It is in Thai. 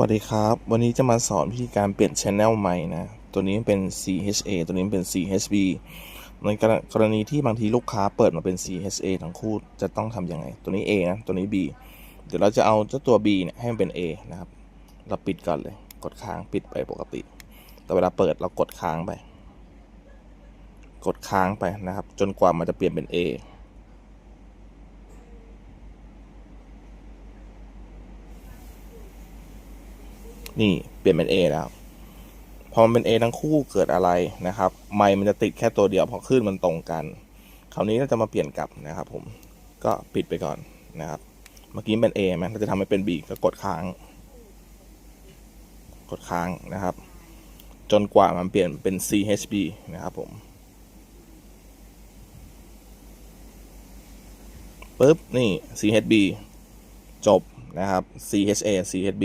วัสดีครับ วันนี้จะมาสอนวิธีการเปลี่ยนช anel ใหม่นะ ตัวนี้เป็น CHA ตัวนี้เป็น CHB ในกรกรณีที่บางทีลูกค้าเปิดมาเป็น CHA ทั้งคู่จะต้องทำยังไง ตัวนี้ A นะ ตัวนี้ B เดี๋ยวเราจะเอาเจ้าตัว B เนี่ยให้มันเป็น A นะครับ เราปิดก่อนเลย กดค้างปิดไปปกติ แต่เวลาเปิดเรากดค้างไป กดค้างไปนะครับ จนกว่ามันจะเปลี่ยนเป็น A นี่เปลี่ยนเป็น A แล้วพอมันเป็น A ทั้งคู่เกิดอะไรนะครับ ไมค์มันจะติดแค่ตัวเดียวเพราะคลื่นมันตรงกัน คราวนี้เราจะมาเปลี่ยนกลับนะครับ ผมก็ปิดไปก่อนนะครับ เมื่อกี้เป็น A ไหมเราจะทำให้เป็น B ก็กดค้าง กดค้างนะครับ จนกว่ามันเปลี่ยนเป็น CHB นะครับผมปุ๊บนี่ CHB จบนะครับ CHA CHB